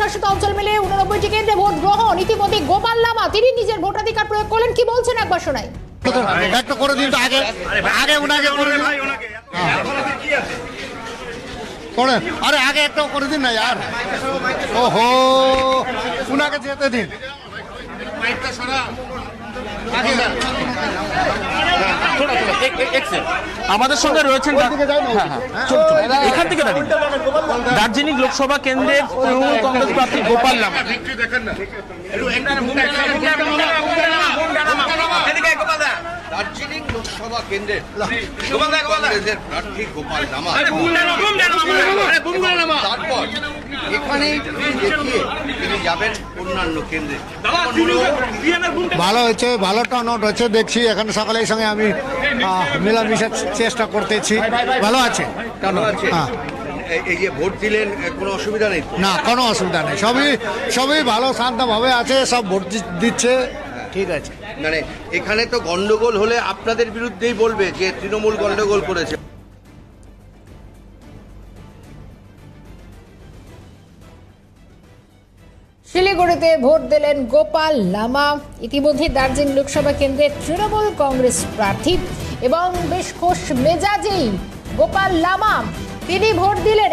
শাসিত অঞ্চল মিলে উননব্বইটি কেন্দ্রে ভোট গ্রহণ। ইতিমধ্যে গোপাল লামা তিনি নিজের ভোটাধিকার প্রয়োগ করলেন। কি বলছেন একবার শোনাই। একটা করে দিন তো আগে আগে উনাকে করে আরে আগে একটা করে দিন না यार ওহো উনাকে যেতে দিন। আগে আমাদের সঙ্গে রয়েছেন হ্যাঁ, হ্যাঁ। চলুন, চলুন। এখান থেকে দাঁড়িয়ে দার্জিলিং লোকসভা কেন্দ্রের তৃণমূল কংগ্রেস প্রার্থী গোপাল লামা দার্জিলিং লোকসভা কেন্দ্রের কংগ্রেসের প্রার্থী গোপাল নামা। তারপর এখানে দেখিয়ে যাবেন অন্যান্য কেন্দ্রে। ভালো হয়েছে ভালো টার্ন আউট হচ্ছে দেখছি এখানে সকালের সঙ্গে আমি মেলামেশার চেষ্টা করতেছি। ভালো আছে? ভালো আছে? হ্যাঁ। এই- এই যে ভোট দিলেন কোনো অসুবিধা নেই না কোনো অসুবিধা নেই। সবই সবই ভালো শান্তভাবে আছে সব ভোট দিচ্ছে। ঠিক আছে। মানে এখানে তো গন্ডগোল হলে আপনাদের বিরুদ্ধেই বলবে যে তৃণমূল গন্ডগোল করেছে। শিলিগুড়িতে ভোট দিলেন গোপাল লামা। ইতিমধ্যে দার্জিলিং লোকসভা কেন্দ্রের তৃণমূল কংগ্রেস প্রার্থী এবং বেশ খোশ মেজাজেই গোপাল লামা। তিনি ভোট দিলেন